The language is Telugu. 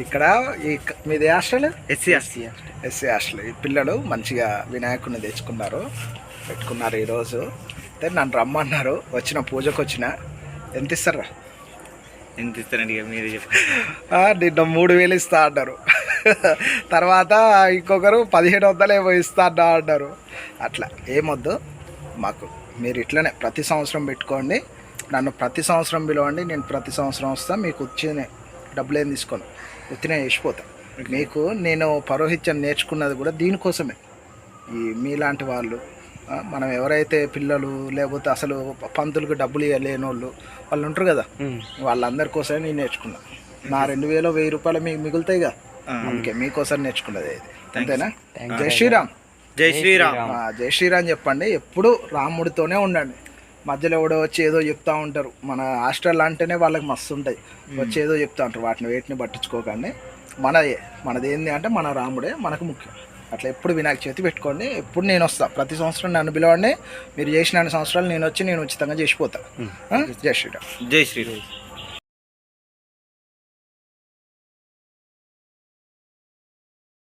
ఇక్కడ ఈ మీది హాస్టల్? SC SC hostel. ఈ పిల్లలు మంచిగా వినాయకుడిని తెచ్చుకున్నారు పెట్టుకున్నారు ఈరోజు. అయితే నన్ను రమ్మన్నారు వచ్చిన పూజకు వచ్చిన. ఎంత ఇస్తారా? ఎంత ఇస్తారండి మీరే చెప్పండి ఆ, నిన్న మూడు వేలు ఇస్తా అన్నారు. తర్వాత ఇంకొకరు పదిహేడు వందలు ఏమో ఇస్తా అన్నా అన్నారు. అట్లా. ఏమొద్దు మాకు. మీరు ఇట్లనే ప్రతి సంవత్సరం పెట్టుకోండి. నన్ను ప్రతి సంవత్సరం పిలవండి నేను ప్రతి సంవత్సరం వస్తా. మీకు వచ్చిన డబ్బులు ఏం తీసుకోను. ఉత్తినే వేసిపోతా మీకు నేను పౌరోహిత్యం నేర్చుకున్నది కూడా దీనికోసమే. ఈ మీలాంటి వాళ్ళు మనం ఎవరైతే పిల్లలు లేకపోతే అసలు పంతులకు డబ్బులు ఇవ్వలేని వాళ్ళు వాళ్ళు ఉంటారు కదా? వాళ్ళందరి కోసమే నేను నేర్చుకున్నా. నా రెండు వేలు వెయ్యి రూపాయలు మీకు మిగులుతాయిగా అందుకే మీకోసం నేర్చుకున్నది ఇది. అంతేనా? జై శ్రీరామ్. జై శ్రీరామ్. జై శ్రీరామ్ చెప్పండి. ఎప్పుడు రాముడితోనే ఉండండి. మధ్యలో ఎవడో వచ్చి ఏదో చెప్తా ఉంటారు. మన హాస్టల్ అంటేనే వాళ్ళకి మస్తు ఉంటాయి. వచ్చి ఏదో చెప్తా ఉంటారు. వాటిని వేటిని పట్టించుకోకండి. మనదే మనది ఏంది అంటే మన రాముడే మనకు ముఖ్యం. అట్లా ఎప్పుడు వినాయక చేతి పెట్టుకోండి. ఎప్పుడు నేను వస్తా. ప్రతి సంవత్సరం నన్ను పిలవండి. మీరు చేసిన అన్ని సంవత్సరాలు నేను వచ్చి నేను ఉచితంగా చేసిపోతా. ఆ? జై శ్రీరామ్. జై శ్రీరామ్.